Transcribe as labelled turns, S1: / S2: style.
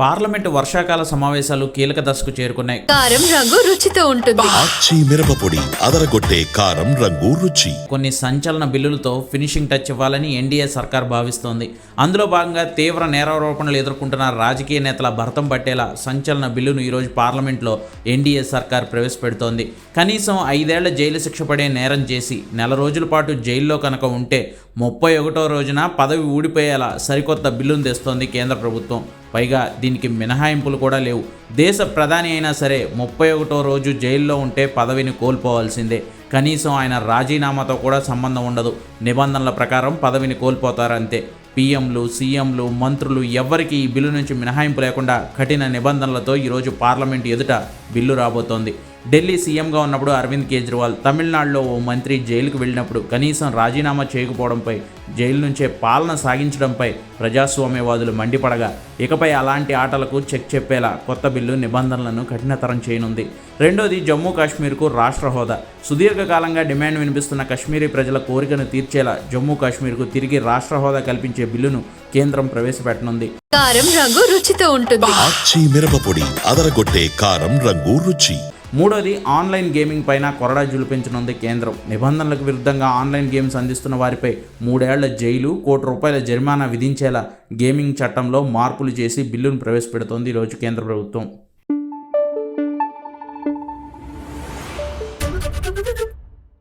S1: Parliament వర్షాకాల సమావేశాలు కీలక దశకు చేరుకున్నాయి.
S2: కారం రంగు రుచితో ఉంటుంది.
S3: ఆచి మిరపపొడి అదరగొట్టే కారం రంగు రుచి.
S1: కొన్ని సంచలన బిల్లులతో ఫినిషింగ్ టచ్ ఇవ్వాలని ఎన్డీఏ సర్కార్ భావిస్తోంది. అందులో భాగంగా తీవ్ర నేరారోపణలు ఎదుర్కొంటున్న రాజకీయ నేతల భరతం పట్టేలా సంచలన బిల్లును ఈరోజు పార్లమెంట్లో ఎన్డీఏ సర్కార్ ప్రవేశపెడుతోంది. కనీసం ఐదేళ్ళ జైలు శిక్ష పడే నేరం చేసి నెల రోజుల పాటు జైల్లో కనుక ఉంటే ముప్పై ఒకటో రోజున పదవి ఊడిపోయేలా సరికొత్త బిల్లును తెస్తోంది కేంద్ర ప్రభుత్వం. పైగా దీనికి మినహాయింపులు కూడా లేవు. దేశ ప్రధాని అయినా సరే ముప్పై ఒకటో రోజు జైల్లో ఉంటే పదవిని కోల్పోవాల్సిందే. కనీసం ఆయన రాజీనామాతో కూడా సంబంధం ఉండదు. నిబంధనల ప్రకారం పదవిని కోల్పోతారంతే. పీఎంలు సీఎంలు మంత్రులు ఎవ్వరికి ఈ బిల్లు నుంచి మినహాయింపు లేకుండా కఠిన నిబంధనలతో ఈరోజు పార్లమెంట్ ఎదుట బిల్లు రాబోతోంది. ఢిల్లీ సీఎంగా ఉన్నప్పుడు అరవింద్ కేజ్రీవాల్ తమిళనాడులో ఓ మంత్రి జైలుకు వెళ్ళినప్పుడు కనీసం రాజీనామా చేయకపోవడంపై జైలు నుంచే పాలన సాగించడంపై ప్రజాస్వామ్యవాదులు మండిపడగా ఇకపై అలాంటి ఆటలకు చెక్ చెప్పేలా కొత్త బిల్లు నిబంధనలను కఠినతరం చేయనుంది. రెండోది జమ్మూ కాశ్మీర్కు రాష్ట్ర హోదా. సుదీర్ఘకాలంగా డిమాండ్ వినిపిస్తున్న కశ్మీరీ ప్రజల కోరికను తీర్చేలా జమ్మూ కాశ్మీర్కు తిరిగి రాష్ట్ర హోదా కల్పించే బిల్లును కేంద్రం ప్రవేశపెట్టనుంది.
S2: కారం రంగు రుచితో ఉంటుంది.
S3: మిరపపొడి అదరగొట్టే కారం రంగు రుచి.
S1: మూడోది ఆన్లైన్ గేమింగ్ పైన కొరడా జులిపించనుంది కేంద్రం. నిబంధనలకు విరుద్ధంగా ఆన్లైన్ గేమ్స్ అందిస్తున్న వారిపై మూడేళ్ళ జైలు కోటి రూపాయల జరిమానా విధించేలా గేమింగ్ చట్టంలో మార్పులు చేసి బిల్లును ప్రవేశపెడుతోంది ఈరోజు కేంద్ర ప్రభుత్వం.